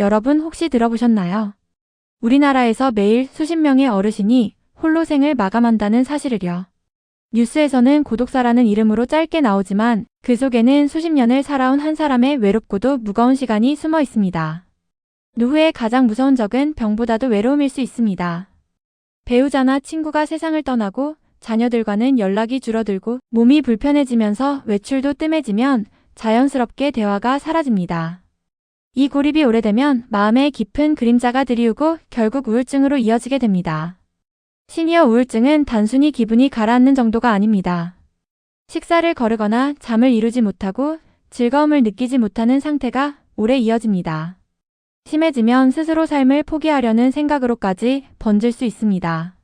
여러분 혹시 들어보셨나요? 우리나라에서 매일 수십 명의 어르신이 홀로 생을 마감한다는 사실을요. 뉴스에서는 고독사라는 이름으로 짧게 나오지만 그 속에는 수십 년을 살아온 한 사람의 외롭고도 무거운 시간이 숨어 있습니다. 노후의 가장 무서운 적은 병보다도 외로움일 수 있습니다. 배우자나 친구가 세상을 떠나고 자녀들과는 연락이 줄어들고 몸이 불편해지면서 외출도 뜸해지면 자연스럽게 대화가 사라집니다. 이 고립이 오래되면 마음에 깊은 그림자가 들이우고 결국 우울증으로 이어지게 됩니다. 시니어 우울증은 단순히 기분이 가라앉는 정도가 아닙니다. 식사를 거르거나 잠을 이루지 못하고 즐거움을 느끼지 못하는 상태가 오래 이어집니다. 심해지면 스스로 삶을 포기하려는 생각으로까지 번질 수 있습니다.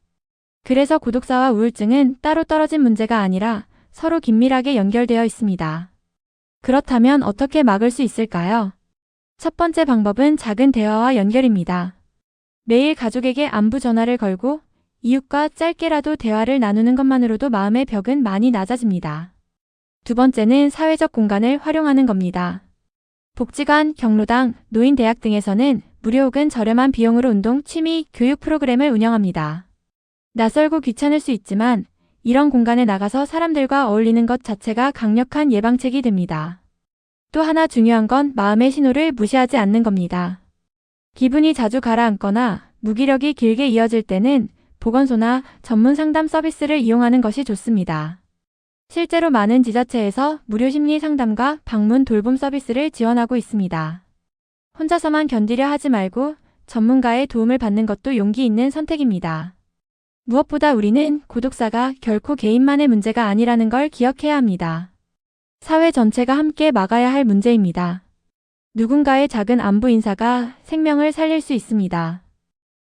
그래서 고독사와 우울증은 따로 떨어진 문제가 아니라 서로 긴밀하게 연결되어 있습니다. 그렇다면 어떻게 막을 수 있을까요? 첫 번째 방법은 작은 대화와 연결입니다. 매일 가족에게 안부 전화를 걸고 이웃과 짧게라도 대화를 나누는 것만으로도 마음의 벽은 많이 낮아집니다. 두 번째는 사회적 공간을 활용하는 겁니다. 복지관, 경로당, 노인대학 등에서는 무료 혹은 저렴한 비용으로 운동, 취미, 교육 프로그램을 운영합니다. 낯설고 귀찮을 수 있지만 이런 공간에 나가서 사람들과 어울리는 것 자체가 강력한 예방책이 됩니다. 또 하나 중요한 건 마음의 신호를 무시하지 않는 겁니다. 기분이 자주 가라앉거나 무기력이 길게 이어질 때는 보건소나 전문 상담 서비스를 이용하는 것이 좋습니다. 실제로 많은 지자체에서 무료 심리 상담과 방문 돌봄 서비스를 지원하고 있습니다. 혼자서만 견디려 하지 말고 전문가의 도움을 받는 것도 용기 있는 선택입니다. 무엇보다 우리는 고독사가 결코 개인만의 문제가 아니라는 걸 기억해야 합니다. 사회 전체가 함께 막아야 할 문제입니다. 누군가의 작은 안부 인사가 생명을 살릴 수 있습니다.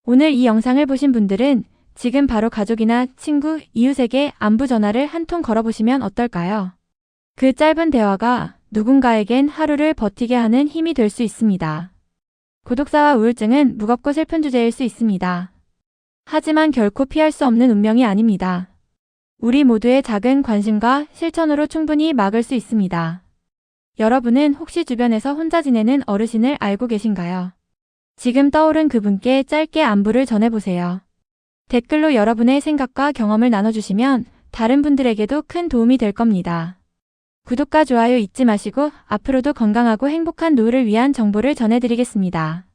오늘 이 영상을 보신 분들은 지금 바로 가족이나 친구, 이웃에게 안부 전화를 한 통 걸어보시면 어떨까요? 그 짧은 대화가 누군가에겐 하루를 버티게 하는 힘이 될 수 있습니다. 고독사와 우울증은 무겁고 슬픈 주제일 수 있습니다. 하지만 결코 피할 수 없는 운명이 아닙니다. 우리 모두의 작은 관심과 실천으로 충분히 막을 수 있습니다. 여러분은 혹시 주변에서 혼자 지내는 어르신을 알고 계신가요? 지금 떠오른 그분께 짧게 안부를 전해보세요. 댓글로 여러분의 생각과 경험을 나눠주시면 다른 분들에게도 큰 도움이 될 겁니다. 구독과 좋아요 잊지 마시고 앞으로도 건강하고 행복한 노후를 위한 정보를 전해드리겠습니다.